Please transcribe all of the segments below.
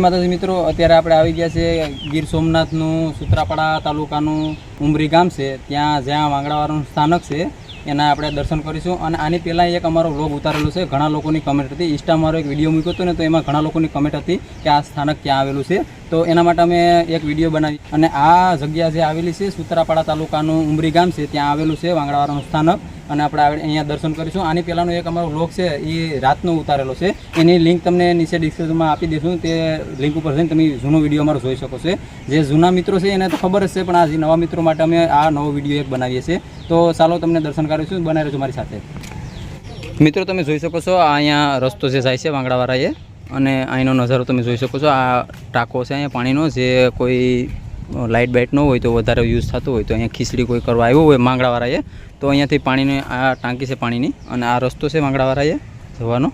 માતાજી મિત્રો, અત્યારે આપણે આવી ગયા છે ગીર સોમનાથનું સુત્રાપાડા તાલુકાનું ઉમરી ગામ છે. ત્યાં જ્યાં વાંગડાવાળાનું સ્થાનક છે. એના આપણે દર્શન કરીશું. અને આની પહેલાં એક અમારો વ્લોગ ઉતારેલો છે. ઘણા લોકોની કમેન્ટ હતી. ઇન્સ્ટા મારો એક વીડિયો મૂક્યો હતો ને, તો એમાં ઘણા લોકોની કમેન્ટ હતી કે આ સ્થાનક ક્યાં આવેલું છે. તો એના માટે અમે એક વીડિયો બનાવી. અને આ જગ્યા જે આવેલી છે, સુત્રાપાડા તાલુકાનું ઉમરી ગામ છે, ત્યાં આવેલું છે વાંગડાવાળાનું સ્થાનક. અને આપણે અહીંયા દર્શન કરીશું. આની પહેલાંનો એક અમારો વ્લોગ છે, એ રાતનો ઉતારેલો છે. એની લિંક તમને નીચે ડિસ્ક્રિપ્શનમાં આપી દઈશું. તે લિંક ઉપર જઈને તમે જૂનો વીડિયો અમારો જોઈ શકો છો. જે જૂના મિત્રો છે, એને તો ખબર જ છે, પણ આજે નવા મિત્રો માટે અમે આ નવો વીડિયો એક બનાવીએ છીએ. તો ચાલો તમને દર્શન કરીશું બનાવી રહેજો મારી સાથે. મિત્રો, તમે જોઈ શકો છો, આ અહીંયા રસ્તો જે જાય છે, વાંગડાવાળાએ. અને અહીંનો નજારો તમે જોઈ શકો છો. આ ટાંકો છે અહીંયા પાણીનો, જે કોઈ લાઇટ બાઇટ ન હોય તો વધારે યુઝ થતો હોય તો અહીંયા ખીચડી કોઈ કરવા આવ્યું હોય માંગડાવાળાએ તો અહીંયાથી પાણીની આ ટાંકી છે પાણીની અને આ રસ્તો છે માંગડાવાળાએ જવાનો.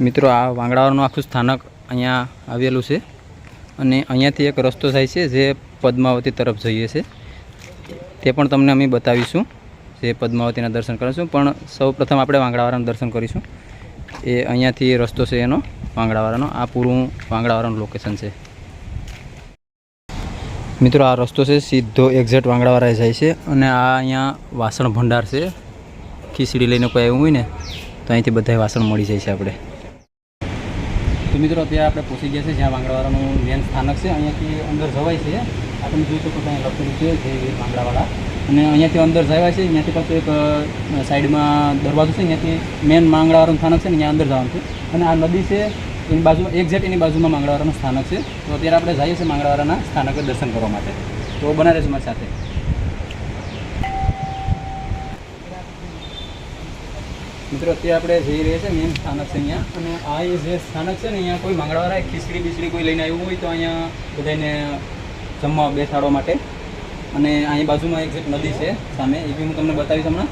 મિત્રો, આ વાંગડાવાળાનું આખું સ્થાનક અહીંયા આવેલું છે અને અહીંયાથી એક રસ્તો થાય છે જે પદ્માવતી તરફ જઈએ છે. તે પણ તમને અમે બતાવીશું, જે પદ્માવતીના દર્શન કરીશું. પણ સૌ પ્રથમ આપણે વાંગડાવાળાનું દર્શન કરીશું. એ અહીંયાથી રસ્તો છે એનો, વાંગડાવાળાનો. આ પૂરું વાંગડાવાળાનું લોકેશન છે. મિત્રો, આ રસ્તો છે, સીધો એક્ઝેક્ટ વાંગડાવાળાએ જાય છે અને આ અહીંયા વાસણ ભંડાર છે. ખીચડી લઈને કોઈ આવ્યું હોય ને, તો અહીંથી બધા વાસણ મળી જાય છે આપણે. તો મિત્રો, અત્યારે આપણે પહોંચી ગયા છે, જ્યાં વાંગડાવાળાનું મેન સ્થાનક છે. અહીંયાથી અંદર જવાય છે. આ તમે જોઈ શકો ત્યાં લખેલું છે જે વાંગડાવાળા. અને અહીંયાથી અંદર જવા છે, અહીંયાથી પાછું એક સાઈડમાં દરવાજો છે, અહીંયાથી મેન માંગળાવાળાનું સ્થાનક છે ને ત્યાં અંદર જવાનું છે. અને આ નદી છે, એની બાજુમાં એક્ઝેક્ટ એની બાજુમાં માંગળાવાળાનું સ્થાનક છે. તો અત્યારે આપણે જઈએ છીએ માંગળાવાળાના સ્થાનકે દર્શન કરવા માટે. તો બના રહેશે મારી સાથે. મિત્રો, અત્યારે આપણે જઈ રહ્યા છે મેન સ્થાનક છે અહીંયા. અને આ એ જે સ્થાનક છે ને, અહીંયા કોઈ માંગળાવાળા ખીચડી બીચડી કોઈ લઈને આવ્યું હોય તો અહીંયા બધાને જમવા બેસાડવા માટે અને અહીં બાજુમાં એક નદી છે સામે, એ બી હું તમને બતાવીશ હમણાં.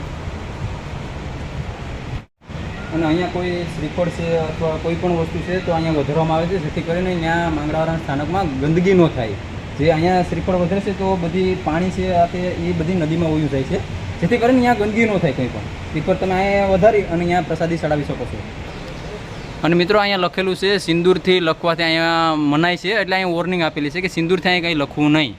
અને અહીંયા કોઈ શ્રીફળ છે અથવા કોઈ પણ વસ્તુ છે, તો અહીંયા વધારવામાં આવે છે. જેથી કરીને અહીંયા માંગડાવાળા સ્થાનકમાં ગંદકી ન થાય. જે અહીંયા શ્રીફળ વધારે છે, તો બધી પાણી છે, આ તે, એ બધી નદીમાં વયું જાય છે. જેથી કરીને અહીંયા ગંદકી ન થાય કંઈ પણ. શ્રીફળ તમે અહીંયા વધારી અને અહીંયા પ્રસાદી ચડાવી શકો છો. અને મિત્રો, અહીંયા લખેલું છે, સિંદૂરથી લખવાથી અહીંયા મનાય છે. એટલે અહીંયા વોર્નિંગ આપેલી છે કે સિંદૂરથી અહીંયા કંઈ લખવું નહીં.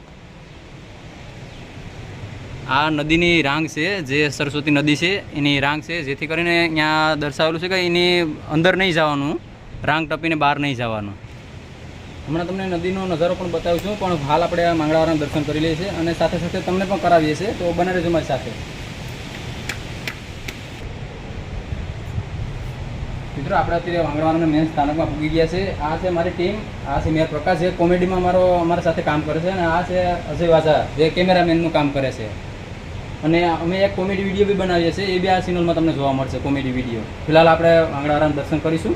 આ નદીની રાંગ છે, જે સરસ્વતી નદી છે, એની રાંગ છે, જેથી કરીને અહીંયા દર્શાવેલું છે કે એની અંદર નહીં જવાનું, રાંગ ટપીને બહાર નહીં જવાનું. હમણાં તમને નદીનો નજારો પણ બતાવીશું પણ હાલ આપણે આ માંગડાવાળાના દર્શન કરી લઈએ છીએ અને સાથે સાથે તમને પણ કરાવીએ છીએ, તો બને રહેજો મારી સાથે. મિત્રો, આપણે અત્યારે વાંગડાવાળાના મેન સ્થાનકમાં પૂગી ગયા છે આ છે મારી ટીમ આ છે મેયર પ્રકાશ, જે કોમેડીમાં મારો, અમારા સાથે કામ કરે છે અને આ છે અજય વાઝા, જે કેમેરામેનનું કામ કરે છે. અને અમે એક કોમેડી વીડિયો બી બનાવીએ છીએ, એ બી આ ચેનલમાં તમને જોવા મળશે, કોમેડી વીડિયો. ફિલહાલ આપણે વાંગડાવાળાના દર્શન કરીશું.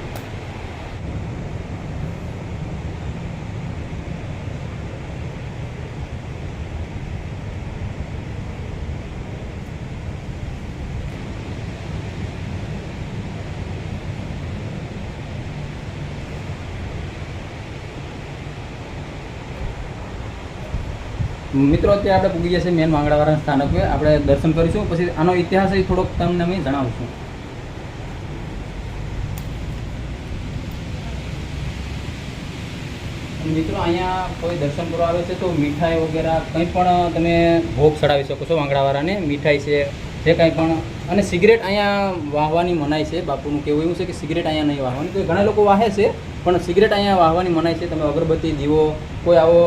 મિત્રો, અત્યારે આપણે પૂગી જશે મેન માંગડાવાળા સ્થાનકે આપણે દર્શન કરીશું, પછી આનો ઇતિહાસ થોડોક તમને અમે જણાવશું. મિત્રો, અહીંયા કોઈ દર્શન કરવા આવે છે તો મીઠાઈ વગેરે કંઈ પણ તમે ભોગ ચડાવી શકો છો વાંગડાવાળાને મીઠાઈ છે જે કંઈ પણ. અને સિગરેટ અહીંયા વાહવાની મનાય છે, બાપુનું કહેવું એવું છે કે સિગરેટ અહીંયા નહીં વાહવાની. તો ઘણા લોકો વાહે છે, પણ સિગરેટ અહીંયા વાહવાની મનાય છે. તમે અગરબત્તી, દીવો, કોઈ આવો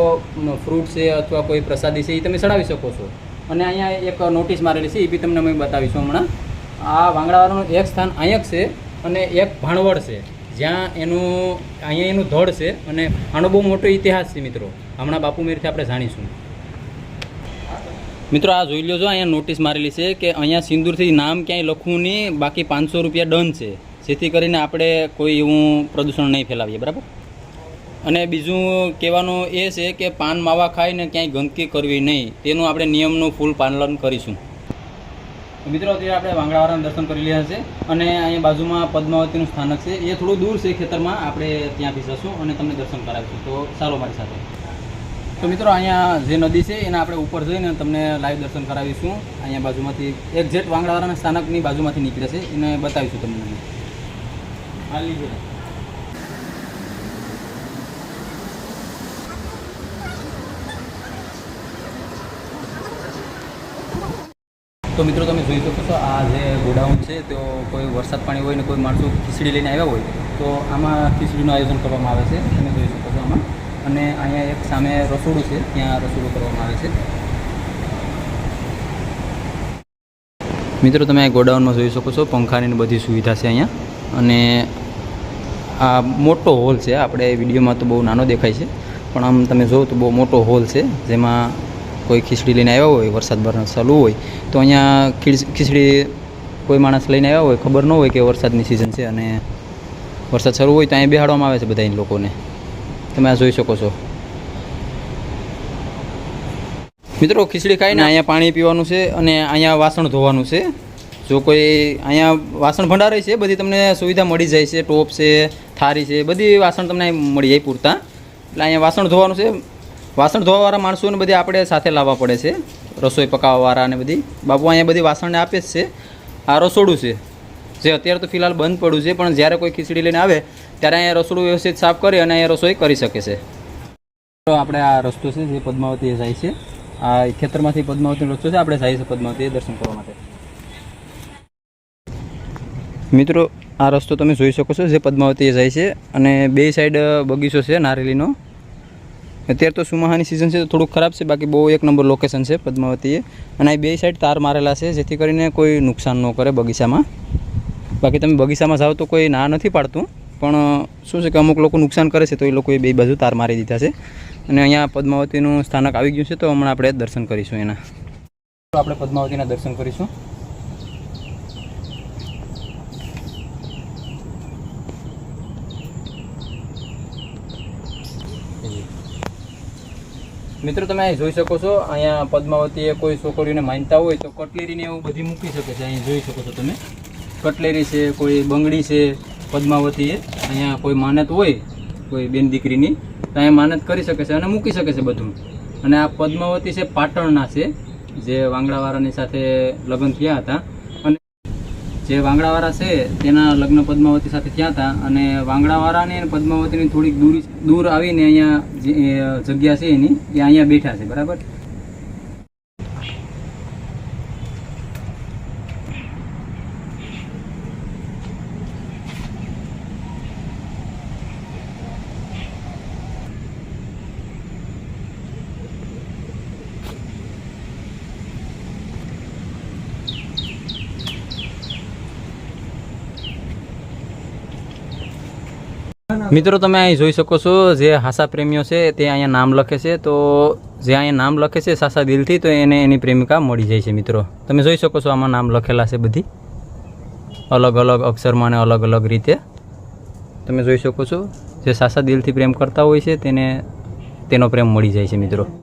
ફ્રૂટ છે અથવા કોઈ પ્રસાદી છે, એ તમે ચડાવી શકો છો. અને અહીંયા એક નોટિસ મારેલી છે, એ બી તમને અમે બતાવીશું હમણાં. આ વાંગડાવાળાનું એક સ્થાન અહીંયા છે અને એક ભાણવડ છે. જ્યાં એનું, અહીંયા એનું ધડ છે અને આનો બહુ મોટો ઇતિહાસ છે મિત્રો. હમણાં બાપુ મેરથી આપણે જાણીશું. મિત્રો, આ જોઈ લો છો અહીંયા નોટિસ મારેલી છે કે અહીંયા સિંદૂરથી નામ ક્યાંય લખવું નહીં બાકી પાંચસો રૂપિયા ડન છે. જેથી કરીને આપણે કોઈ એવું પ્રદૂષણ નહીં ફેલાવીએ, બરાબર? અને બીજું કહેવાનું એ છે કે પાન માવા ખાઈને ક્યાંય ગંદકી કરવી નહીં. તેનું આપણે નિયમનું ફૂલ પાલન કરીશું. મિત્રો, અત્યારે આપણે વાંગડાવાળાના દર્શન કરી લીધા છે અને અહીંયા બાજુમાં પદ્માવતીનું સ્થાનક છે. એ થોડું દૂર છે ખેતરમાં. આપણે ત્યાં બી જશું અને તમને દર્શન કરાવીશું. તો ચાલો મારી સાથે. તો મિત્રો, અહીંયા જે નદી છે, એના આપણે ઉપર જઈને તમને લાઈવ દર્શન કરાવીશું. અહીંયા બાજુમાંથી એક્ઝેક્ટ વાંગડાવાળાના સ્થાનકની બાજુમાંથી નીકળે છે, એને બતાવીશું તમને તો મિત્રો, તમે જોઈ શકો છો, આ જે ગોડાઉન છે, તો કોઈ વરસાદ પાણી હોય ને કોઈ માણસો ખીચડી લઈને આવ્યા હોય, તો આમાં ખીચડીનું આયોજન કરવામાં આવે છે. તમે જોઈ શકો છો આમાં. અને અહીંયા એક સામે રસોડું છે, ત્યાં રસોડું કરવામાં આવે છે. મિત્રો, તમે ગોડાઉનમાં જોઈ શકો છો, પંખાની બધી સુવિધા છે અહીંયા. અને આ મોટો હોલ છે, આપણે વિડીયોમાં તો બહુ નાનો દેખાય છે, પણ આમ તમે જોવો તો બહુ મોટો હોલ છે, જેમાં કોઈ ખીચડી લઈને આવ્યા હોય, વરસાદ બરસાદ ચાલુ હોય, તો અહીંયા ખીચડી કોઈ માણસ લઈને આવ્યા હોય, ખબર ન હોય કે વરસાદની સિઝન છે અને વરસાદ શરૂ હોય તો અહીંયા બેહાડવામાં આવે છે બધા લોકોને. તમે આ જોઈ શકો છો. મિત્રો ખીચડી ખાઈને અહીંયા પાણી પીવાનું છે અને અહીંયા વાસણ ધોવાનું છે. જો કોઈ અહીંયા વાસણ ભંડારે છે બધી તમને સુવિધા મળી જાય છે ટોપ છે થારી છે બધી વાસણ તમને મળી જાય પૂરતા. એટલે અહીંયા વાસણ ધોવાનું છે. વાસણ ધોવાવાળા માણસોને બધી આપણે સાથે લાવવા પડે છે. રસોઈ પકાવવાવાળા અને બધી. બાપુ અહીંયા બધી વાસણને આપે જ છે. આ રસોડું છે. જે અત્યારે તો ફિલહાલ બંધ પડ્યું છે પણ જ્યારે કોઈ ખીચડી લઈને આવે ત્યારે અહીંયા રસોડું વ્યવસ્થિત સાફ કરી અને અહીંયા રસોઈ કરી શકે છે. આપણે આ રસ્તો છે જે પદ્માવતી જાય છે. આ ખેતરમાંથી પદ્માવતીનો રસ્તો છે. આપણે જાય છે પદ્માવતી દર્શન કરવા માટે. મિત્રો, આ રસ્તો તમે જોઈ શકો છો જે પદ્માવતી જાય છે અને બે સાઈડ બગીચો છે નારેલીનો. અત્યારે તો સુમાહાની સિઝન છે તો થોડુંક ખરાબ છે. બાકી બહુ એક નંબર લોકેશન છે પદ્માવતીએ. અને આ બે સાઈડ તાર મારેલા છે જેથી કરીને કોઈ નુકસાન ન કરે બગીચામાં. બાકી તમે બગીચામાં જાઓ તો કોઈ ના નથી પાડતું. પણ શું છે કે અમુક લોકો નુકસાન કરે છે, તો એ લોકોએ બે બાજુ તાર મારી દીધા છે. અને અહીંયા પદ્માવતીનું સ્થાનક આવી ગયું છે, તો હમણાં આપણે દર્શન કરીશું એના. આપણે પદ્માવતીના દર્શન કરીશું. મિત્રો, તમે અહીં જોઈ શકો છો, અહીંયા પદ્માવતીએ કોઈ છોકરીઓને માનતા હોય તો કટલેરીને એવું બધી મૂકી શકે છે, અહીં જોઈ શકો છો તમે. કટલેરી છે, કોઈ બંગડી છે પદ્માવતીએ અહીંયા કોઈ માનત હોય, કોઈ બેન દીકરીની, તો અહીંયા માનત કરી શકે છે અને મૂકી શકે છે બધું. અને આ પદ્માવતી છે પાટણના છે, જે વાંગડાવાળાની સાથે લગ્ન થયા હતા. અને જે વાંગડાવાળા છે, તેના લગ્ન પદ્માવતી સાથે થયા હતા. અને વાંગડાવાળાને અને પદ્માવતીની થોડીક દૂર દૂર આવીને અહીંયા જગ્યા છે એની, એ અહીંયા બેઠા છે, બરાબર? મિત્રો, તમે અહીં જોઈ શકો છો જે હાસા પ્રેમીઓ છે, તે અહીંયા નામ લખે છે. તો જે અહીંયા નામ લખે છે સાસા દિલથી, તો એને એની પ્રેમિકા મળી જાય છે મિત્રો. તમે જોઈ શકો છો આમાં નામ લખેલા છે બધી. અલગ અલગ અક્ષરમાં અને અલગ અલગ રીતે. તમે જોઈ શકો છો, જે સાસા દિલથી પ્રેમ કરતા હોય છે, તેને, તેનો પ્રેમ મળી જાય છે મિત્રો.